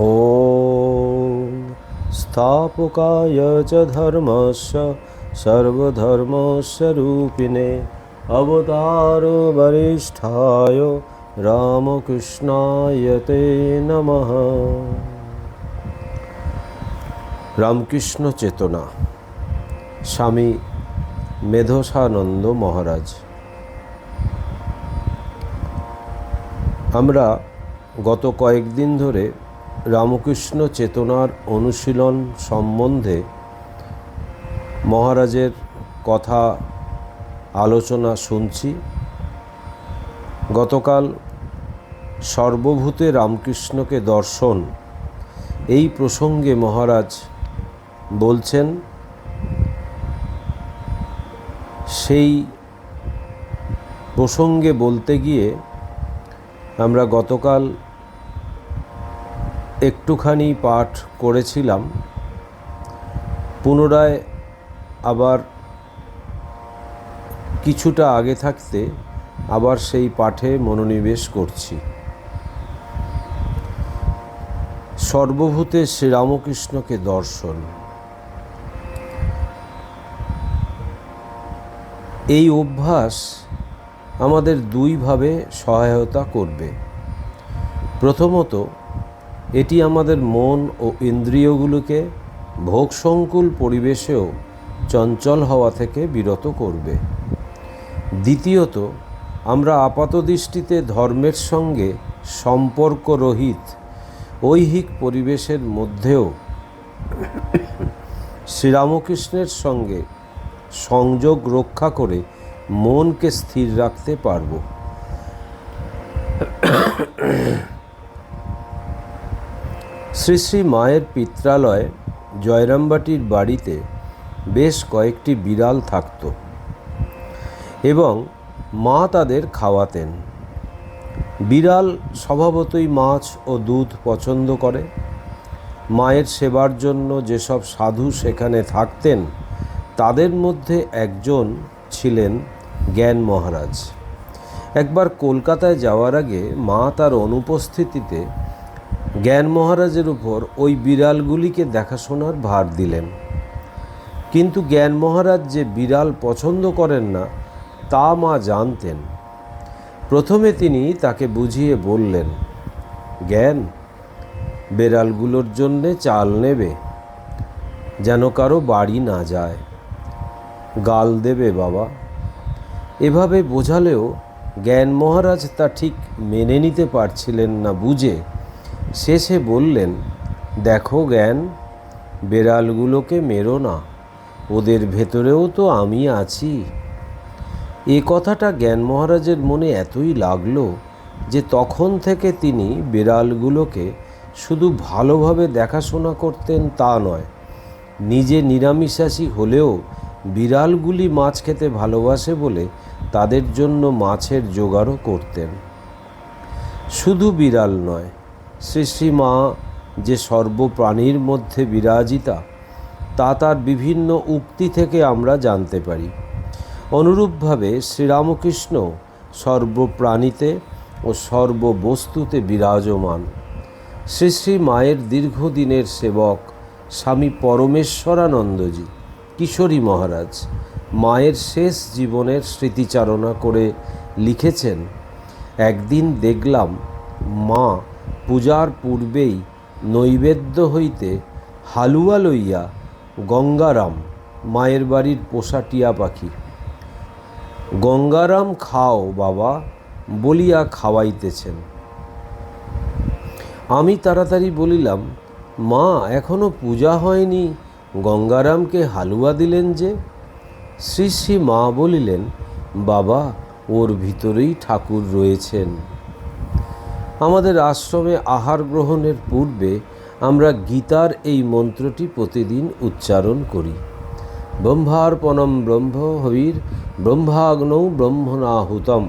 ॐ स्थापकाय च धर्मस्य सर्वधर्मस्वरूपिणे अवतारो वरिष्ठाय রামকৃষ্ণায় তে নমঃ রামকৃষ্ণ চেতনা স্বামী মেধসানন্দ মহারাজ আমরা গত কয়েকদিন ধরে রামকৃষ্ণ চেতনার অনুশীলন সম্বন্ধে মহারাজের কথা আলোচনা শুনছি। গতকাল সর্বভূতে রামকৃষ্ণকে দর্শন, এই প্রসঙ্গে মহারাজ বলছেন, সেই প্রসঙ্গে বলতে গিয়ে আমরা গতকাল একটুখানি পাঠ করেছিলাম। পুনরায় আবার কিছুটা আগে থাকতে আবার সেই পাঠে মনোনিবেশ করছি। সর্বভূতে শ্রীরামকৃষ্ণকে দর্শন। এই অভ্যাস আমাদের দুইভাবে সহায়তা করবে। প্রথমত এটি আমাদের মন ও ইন্দ্রিয়গুলোকে ভোগসংকুল পরিবেশেও চঞ্চল হওয়া থেকে বিরত করবে। দ্বিতীয়ত, আমরা আপাতদৃষ্টিতে ধর্মের সঙ্গে সম্পর্করহিত ঐহিক পরিবেশের মধ্যেও শ্রীরামকৃষ্ণের সঙ্গে সংযোগ রক্ষা করে মনকে স্থির রাখতে পারব। শ্রী শ্রী মায়ের পিত্রালয় জয়রামবাটির বাড়িতে বেশ কয়েকটি বিড়াল থাকত এবং মা তাদের খাওয়াতেন। বিড়াল স্বভাবতই মাছ ও দুধ পছন্দ করে। মায়ের সেবার জন্য যেসব সাধু সেখানে থাকতেন, তাদের মধ্যে একজন ছিলেন জ্ঞান মহারাজ। একবার কলকাতায় যাওয়ার আগে মা তার অনুপস্থিতিতে জ্ঞান মহারাজের উপর ওই বিড়ালগুলিকে দেখাশোনার ভার দিলেন। কিন্তু জ্ঞান মহারাজ যে বিড়াল পছন্দ করেন না, তা মা জানতেন। প্রথমে তিনি তাকে বুঝিয়ে বললেন, জ্ঞান, বেড়ালগুলোর জন্যে চাল নেবে, যেন কারও বাড়ি না যায়। গাল দেবে বাবা। এভাবে বোঝালেও জ্ঞান মহারাজ তা ঠিক মেনে নিতে পারছিলেন না বুঝে শেষে বললেন, দেখো জ্ঞান, বেড়ালগুলোকে মেরো না, ওদের ভেতরেও তো আমি আছি। এ কথাটা জ্ঞান মহারাজের মনে এতই লাগল যে তখন থেকে তিনি বিড়ালগুলোকে শুধু ভালোভাবে দেখাশোনা করতেন তা নয়, নিজে নিরামিষাশী হলেও বিড়ালগুলি মাছ খেতে ভালোবাসে বলে তাদের জন্য মাছের জোগাড়ও করতেন। শুধু বিড়াল নয় শ্রী মা যে সর্বপ্রাণীর মধ্যে বিরাজিতা, তা তার বিভিন্ন উক্তি থেকে আমরা জানতে পারি। অনুরূপভাবে শ্রীরামকৃষ্ণ সর্বপ্রাণীতে ও সর্ববস্তুতে বিরাজমান। শ্রী শ্রী মায়ের দীর্ঘদিনের সেবক স্বামী পরমেশ্বরানন্দজি কিশোরী মহারাজ মায়ের শেষ জীবনের স্মৃতিচারণা করে লিখেছেন, একদিন দেখলাম মা পূজার পূর্বেই নৈবেদ্য হইতে হালুয়া লইয়া গঙ্গারাম মায়ের বাড়ির পোষা টিয়া পাখি। গঙ্গারাম খাও বাবা বলিয়া খাওয়াইতেছেন। আমি তাড়াতাড়ি বলিলাম, মা, এখনও পূজা হয়নি, গঙ্গারামকে হালুয়া দিলেন যে? শ্রী শ্রী মা বলিলেন, বাবা, ওর ভিতরেই ঠাকুর রয়েছেন। আমাদের আশ্রমে আহার গ্রহণের পূর্বে আমরা গীতার এই মন্ত্রটি প্রতিদিন উচ্চারণ করি। ব্রহ্মার্পণম ব্রহ্ম হবির ব্রহ্মাগ্নৌ ব্রহ্মণাহুতম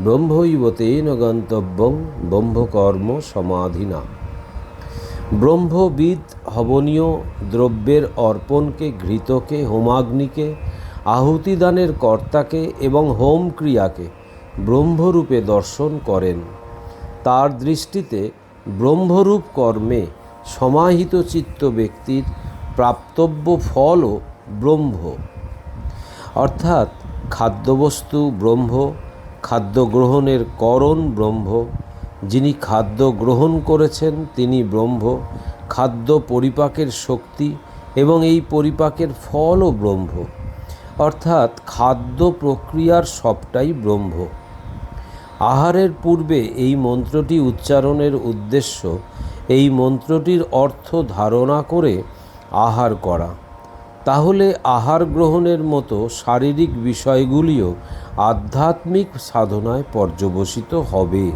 ব্রহ্মৈব তেন গন্তব্যং ব্রহ্মকর্ম সমাধিনা। ব্রহ্মবিদ হবনীয় দ্রব্যের অর্পণকে ঘৃতকে হোমাগ্নিকে আহুতিদানের কর্তাকে এবং হোম ক্রিয়াকে ব্রহ্মরূপে দর্শন করেন। তার দৃষ্টিতে ব্রহ্মরূপ কর্মে সমাহিত চিত্ত ব্যক্তির প্রাপ্তব্য ফলও ব্রহ্ম। অর্থাৎ খাদ্যবস্তু ব্রহ্ম, খাদ্য গ্রহণের করণ ব্রহ্ম। যিনি খাদ্য গ্রহণ করেছেন, তিনি ব্রহ্ম। খাদ্য পরিপাকের শক্তি এবং এই পরিপাকের ফলও ব্রহ্ম। অর্থাৎ খাদ্য প্রক্রিয়ার সবটাই ব্রহ্ম। আহারের পূর্বে এই মন্ত্রটি উচ্চারণের উদ্দেশ্য, এই মন্ত্রটির অর্থ ধারণা করে আহার করা। তাহলে আহার গ্রহণের মতো শারীরিক বিষয়গুলিও আধ্যাত্মিক সাধনায় পর্যবসিত হবে।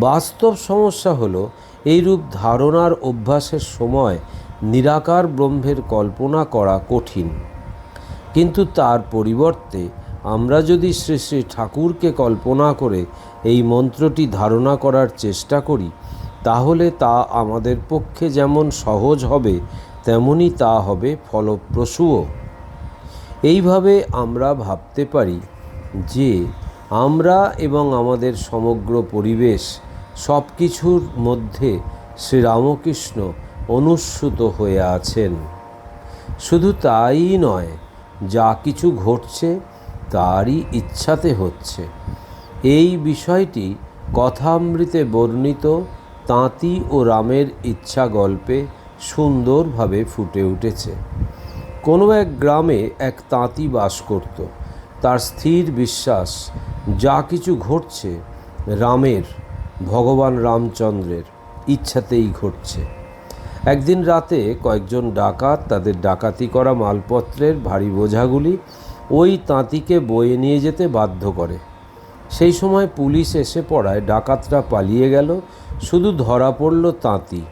বাস্তব সমস্যা হল, এইরূপ ধারণার অভ্যাসের সময় নিরাকার ব্রহ্মের কল্পনা করা কঠিন। কিন্তু তার পরিবর্তে আমরা যদি শ্রী শ্রী ঠাকুরকে কল্পনা করে এই মন্ত্রটি ধারণা করার চেষ্টা করি, তাহলে তা আমাদের পক্ষে যেমন সহজ হবে, তেমনি তা হবে ফলপ্রসূও। এইভাবে আমরা ভাবতে পারি যে, আমরা এবং আমাদের সমগ্র পরিবেশ সব কিছুর মধ্যে শ্রীরামকৃষ্ণ অনুস্যুত হয়ে আছেন। শুধু তাই নয়, যা কিছু ঘটছে তারই ইচ্ছাতে হচ্ছে। এই বিষয়টি কথামৃতে বর্ণিত তাঁতি ও রামের ইচ্ছা গল্পে সুন্দরভাবে ফুটে উঠেছে। কোনো এক গ্রামে এক তাঁতি বাস করত। তার স্থির বিশ্বাস, যা কিছু ঘটছে রামের, ভগবান রামচন্দ্রের, ইচ্ছাতেই ঘটছে। একদিন রাতে কয়েকজন ডাকাত তাদের ডাকাতি করা মালপত্রের ভারী বোঝাগুলি ওই তাঁতিকে বয়ে নিয়ে যেতে বাধ্য করে। সেই সময় পুলিশ এসে পড়ায় ডাকাতরা পালিয়ে গেল, শুধু ধরা পড়ল তাঁতি।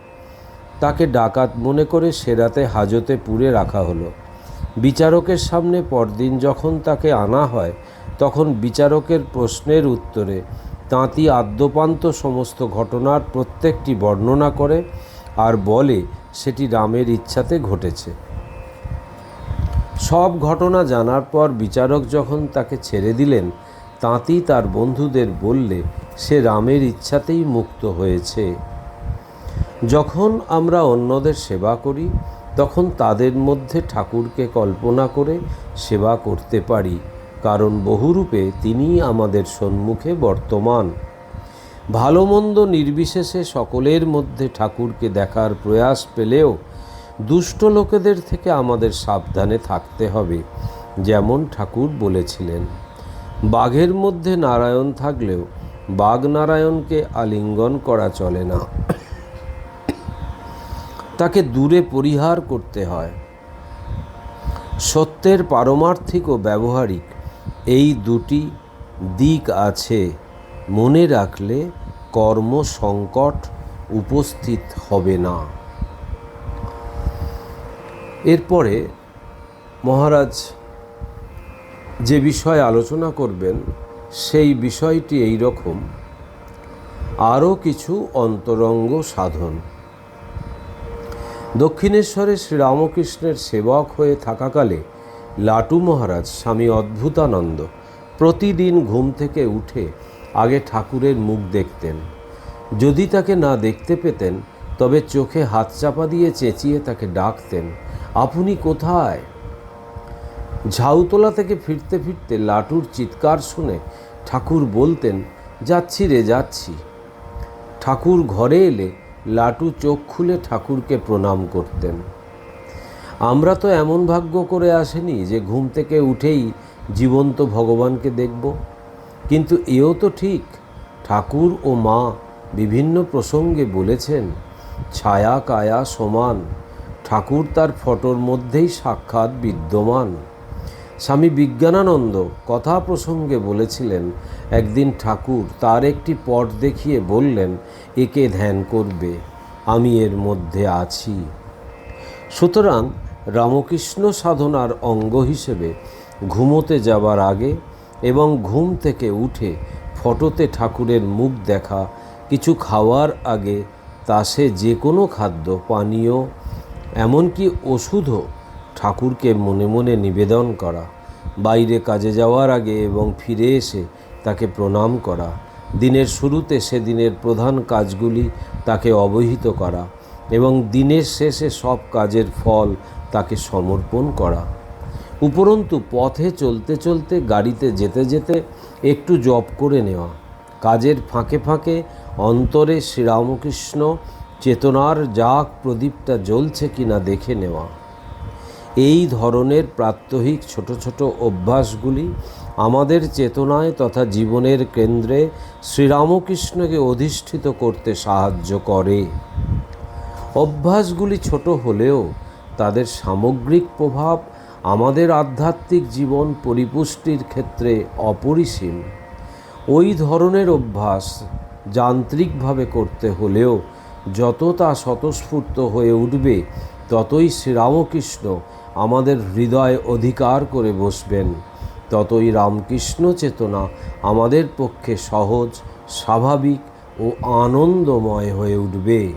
তাকে ডাকাত মনে করে সেরাতে হাজতে পুরে রাখা হলো। বিচারকের সামনে পরদিন যখন তাকে আনা হয়, তখন বিচারকের প্রশ্নের উত্তরে তাঁতি আদ্যপান্ত সমস্ত ঘটনার প্রত্যেকটি বর্ণনা করে আর বলে, সেটি রামের ইচ্ছাতে ঘটেছে। সব ঘটনা জানার পর বিচারক যখন তাকে ছেড়ে দিলেন, তাঁতি তার বন্ধুদের বললে, সে রামের ইচ্ছাতেই মুক্ত হয়েছে। যখন আমরা অন্যদের সেবা করি, তখন তাদের মধ্যে ঠাকুরকে কল্পনা করে সেবা করতে পারি, কারণ বহুরূপে তিনি আমাদের সম্মুখে বর্তমান। ভালো মন্দ নির্বিশেষে সকলের মধ্যে ঠাকুরকে দেখার প্রয়াস পেলেও দুষ্ট লোকেদের থেকে আমাদের সাবধানে থাকতে হবে, যেমন ঠাকুর বলেছিলেন। বাঘের মধ্যে নারায়ণ থাকলেও বাঘ নারায়ণকে আলিঙ্গন করা চলে না। তাকে দূরে পরিহার করতে হয়। সত্যের পারমার্থিক ও ব্যবহারিক এই দুটি দিক আছে। মনে রাখলে কর্ম সংকট উপস্থিত হবে না। এরপরে মহারাজ যে বিষয় আলোচনা করবেন, সেই বিষয়টি এই রকম আরও কিছু অন্তরঙ্গ সাধন। দক্ষিণেশ্বরে শ্রীরামকৃষ্ণের সেবক হয়ে থাকাকালে লাটু মহারাজ, স্বামী অদ্ভুতানন্দ, প্রতিদিন ঘুম থেকে উঠে আগে ঠাকুরের মুখ দেখতেন। যদি তাকে না দেখতে পেতেন, তবে চোখে হাত চাপা দিয়ে চেঁচিয়ে তাকে ডাকতেন। আপনি কোথায়? ঝাউতলা থেকে ফিরতে ফিরতে লাটুর চিৎকার শুনে ঠাকুর বলতেন, যাচ্ছি রে, যাচ্ছি। ঠাকুর ঘরে এলে লাটু চোখ খুলে ঠাকুরকে প্রণাম করতেন। আমরা তো এমন ভাগ্য করে আসেনি যে ঘুম থেকে উঠেই জীবন্ত ভগবানকে দেখব। কিন্তু এও তো ঠিক, ঠাকুর ও মা বিভিন্ন প্রসঙ্গে বলেছেন, ছায়া কায়া সমান ঠাকুর তার ফটোর মধ্যেই সাক্ষাৎ বিদ্যমান। স্বামী বিজ্ঞানানন্দ কথা প্রসঙ্গে বলেছিলেন, একদিন ঠাকুর তার একটি পট দেখিয়ে বললেন, একে ধ্যান করবে, আমি এর মধ্যে আছি। সুতরাং রামকৃষ্ণ সাধনার অঙ্গ হিসেবে ঘুমোতে যাবার আগে এবং ঘুম থেকে উঠে ফটোতে ঠাকুরের মুখ দেখা, কিছু খাওয়ার আগে তা সে যে কোনো খাদ্য, পানীয় এমনকি ওষুধও ঠাকুরকে মনে মনে নিবেদন করা, বাইরে কাজে যাওয়ার আগে এবং ফিরে এসে তাকে প্রণাম করা, দিনের শুরুতে সেদিনের প্রধান কাজগুলি তাকে অবহিত করা এবং দিনের শেষে সব কাজের ফল তাকে সমর্পণ করা। উপরন্তু পথে চলতে চলতে গাড়িতে যেতে যেতে একটু জপ করে নেওয়া, কাজের ফাঁকে ফাঁকে অন্তরে শ্রীরামকৃষ্ণ চেতনার জাগ প্রদীপটা জ্বলছে কিনা দেখে নেওয়া। এই ধরনের প্রাত্যহিক ছোট ছোট অভ্যাসগুলি আমাদের চেতনায় তথা জীবনের কেন্দ্রে শ্রীরামকৃষ্ণকে অধিষ্ঠিত করতে সাহায্য করে। অভ্যাসগুলি ছোট হলেও তাদের সামগ্রিক প্রভাব আমাদের আধ্যাত্মিক জীবন পরিপুষ্টির ক্ষেত্রে অপরিসীম। ওই ধরনের অভ্যাস যান্ত্রিকভাবে করতে হলেও যত তা স্বতঃস্ফূর্ত হয়ে উঠবে, ততই শ্রীরামকৃষ্ণ আমাদের হৃদয় অধিকার করে বসবেন। ততই রামকৃষ্ণ চেতনা আমাদের পক্ষে সহজ, স্বাভাবিক ও আনন্দময় হয়ে উঠবে।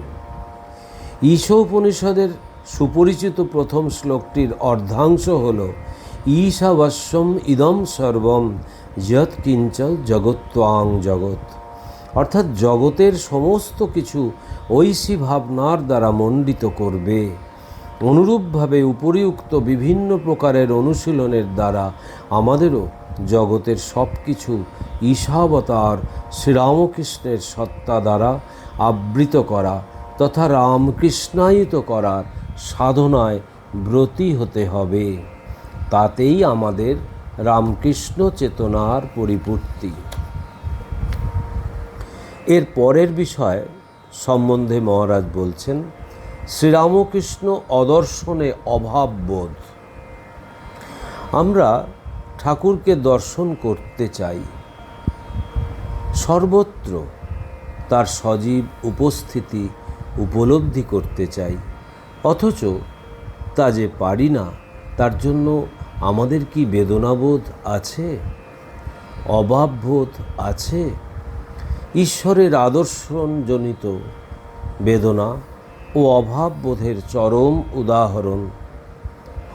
ঈশ উপনিষদের সুপরিচিত প্রথম শ্লোকটির অর্ধাংশ হল, ঈশাবশ্যম ইদম সর্বম যৎ কিঞ্চল জগত্বাং জগৎ। অর্থাৎ জগতের সমস্ত কিছু ঐশী ভাবনার দ্বারা মণ্ডিত করবে। অনুরূপভাবে উপরিউক্ত বিভিন্ন প্রকারের অনুশীলনের দ্বারা আমাদেরও জগতের সব কিছু ঈশাবতার শ্রীরামকৃষ্ণের সত্তা দ্বারা আবৃত করা তথা রামকৃষ্ণায়িত করার সাধনায় ব্রতী হতে হবে। তাতেই আমাদের রামকৃষ্ণ চেতনার পরিপূর্তি। এর পরের বিষয় সম্বন্ধে মহারাজ বলছেন, শ্রীরামকৃষ্ণ অদর্শনে অভাববোধ আমরা ঠাকুরকে দর্শন করতে চাই। সর্বত্র তার সজীব উপস্থিতি উপলব্ধি করতে চাই। অথচ তা যে পারি না, তার জন্য আমাদের কি বেদনাবোধ আছে? অভাববোধ আছে? ঈশ্বরের আদর্শনজনিত বেদনা ও অভাববোধের চরম উদাহরণ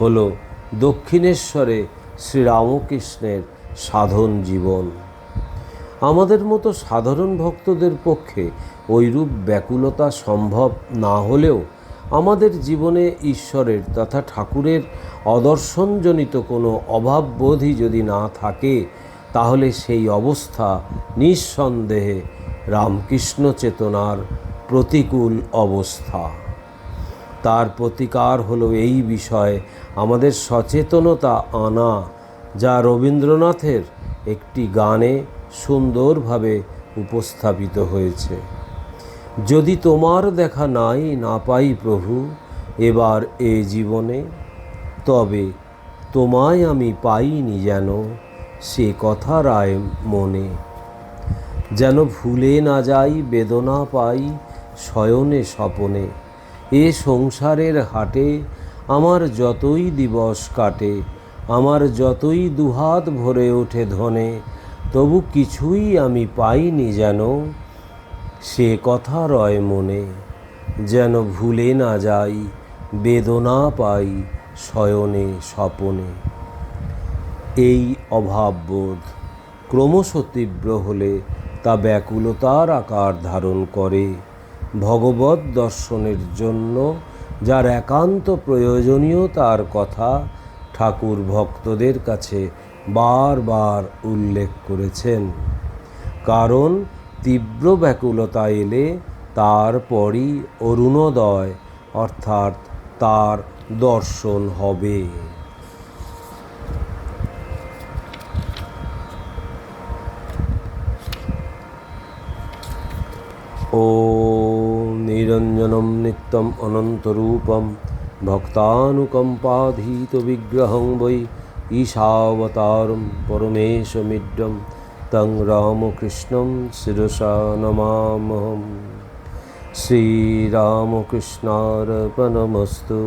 হল দক্ষিণেশ্বরে শ্রীরামকৃষ্ণের সাধন জীবন। আমাদের মতো সাধারণ ভক্তদের পক্ষে ওইরূপ ব্যাকুলতা সম্ভব না হলেও আমাদের জীবনে ঈশ্বরের তথা ঠাকুরের অদর্শনজনিত কোনো অভাববোধই যদি না থাকে তাহলে সেই অবস্থা নিঃসন্দেহে রামকৃষ্ণ চেতনার প্রতিকূল অবস্থা। তার প্রতিকার হলো এই বিষয়ে আমাদের সচেতনতা আনা, যা রবীন্দ্রনাথের একটি গানে সুন্দরভাবে উপস্থাপিত হয়েছে। যদি তোমার দেখা নাই, না পাই প্রভু, এবার এ জীবনে, তবে তোমায় আমি পাইনি যেন। সে কথা রায় মনে। যেন ভুলে না যাই, বেদনা পাই শয়নে স্বপনে। এ সংসারের হাটে আমার যতই দিবস কাটে, আমার যতই দুহাত ভরে ওঠে ধনে, তবু কিছুই আমি পাইনি যেন সে কথা রয় মনে। যেন ভুলে না যাই, বেদনা পাই শয়নে স্বপনে। এই অভাববোধ ক্রমশ তীব্র হলে তা ব্যাকুলতার আকার ধারণ করে। ভগবত দর্শনের জন্য যার একান্ত প্রয়োজনীয় তার কথা ঠাকুর ভক্তদের কাছে বারবার উল্লেখ করেছেন। কারণ তীব্র ব্যাকুলতা এলে তারপরই অরুণোদয়, অর্থাৎ তার দর্শন হবে। ও নিরঞ্জনম নিত্যম অনন্তরূপম ভক্তানুকম্পাধীতবিগ্রহং বৈ ঈশাবতারম পরমেশমিড্যম তং রামকৃষ্ণম শিরসা নমামহম শ্রীরামকৃষ্ণার্পণমস্তু